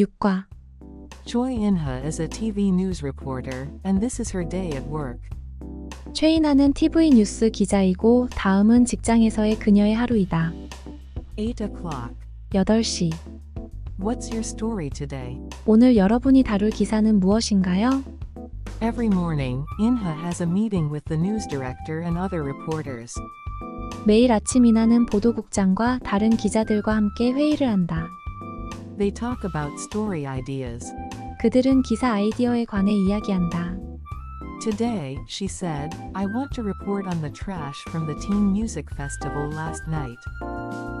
6과 Choi In-ha is a TV news reporter, and this is her day at work. 최인아는 TV 뉴스 기자이고 다음은 직장에서의 그녀의 하루이다. 8 o'clock. 8시. What's your story today? 오늘 여러분이 다룰 기사는 무엇인가요? Every morning, In-ha has a meeting with the news director and other reporters. 매일 아침 이나는 보도국장과 다른 기자들과 함께 회의를 한다. They talk about story ideas. 그들은 기사 아이디어에 관해 이야기한다. Today, she said, I want to report on the trash from the Teen Music Festival last night.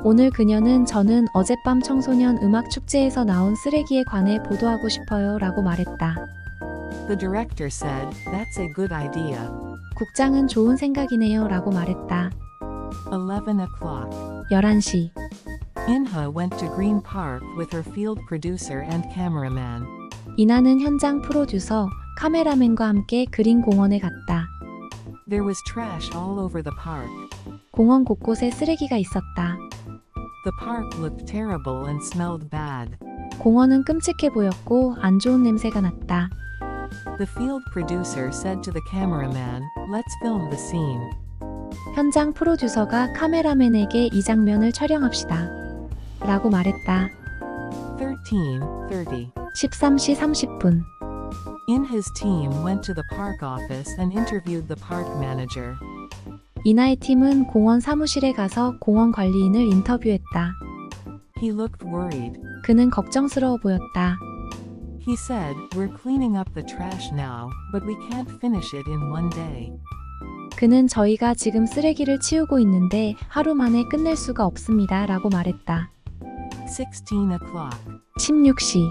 오늘 그녀는 저는 어젯밤 청소년 음악 축제에서 나온 쓰레기에 관해 보도하고 싶어요 라고 말했다. The director said, That's a good idea. 국장은 좋은 생각이네요 라고 말했다. 11 o'clock. 11시. In-ha went to Green Park with her field producer and cameraman. 이나는 현장 프로듀서, 카메라맨과 함께 그린 공원에 갔다. There was trash all over the park. 공원 곳곳에 쓰레기가 있었다. The park looked terrible and smelled bad. 공원은 끔찍해 보였고 안 좋은 냄새가 났다. The field producer said to the cameraman, Let's film the scene. 현장 프로듀서가 카메라맨에게 이 장면을 촬영합시다. 라고 말했다. 13:30. 13시 30분. In his team went to the park office and interviewed the park manager. 이나의 팀은 공원 사무실에 가서 공원 관리인을 인터뷰했다. He looked worried. 그는 걱정스러워 보였다. He said, We're cleaning up the trash now, but we can't finish it in one day. 그는 저희가 지금 쓰레기를 치우고 있는데 하루 만에 끝낼 수가 없습니다. 라고 말했다. 16 o'clock. 16시.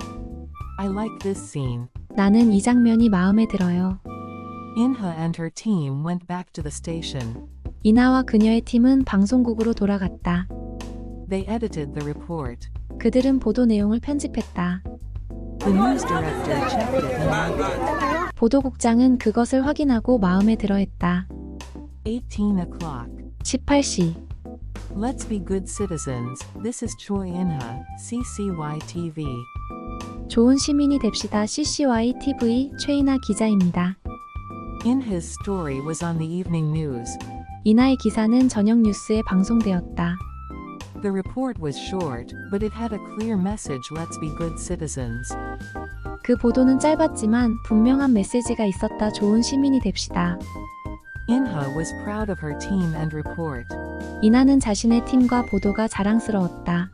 I like this scene. 나는 이 장면이 마음에 들어요. Inha and her team went back to the station. 이나와 그녀의 팀은 방송국으로 돌아갔다. They edited the report. 그들은 보도 내용을 편집했다. The news director checked it and liked it. 보도국장은 그것을 확인하고 마음에 들어했다. 18 o'clock. 18시. Let's be good citizens. This is Choi Inha, CCY TV. 좋은 시민이 됩시다. CCY TV 최이나 기자입니다. Inha's story was on the evening news. 이나의 기사는 저녁 뉴스에 방송되었다. The report was short, but it had a clear message let's be good citizens. 그 보도는 짧았지만 분명한 메시지가 있었다. 좋은 시민이 됩시다. Inha was proud of her team and report. 이나는 자신의 팀과 보도가 자랑스러웠다.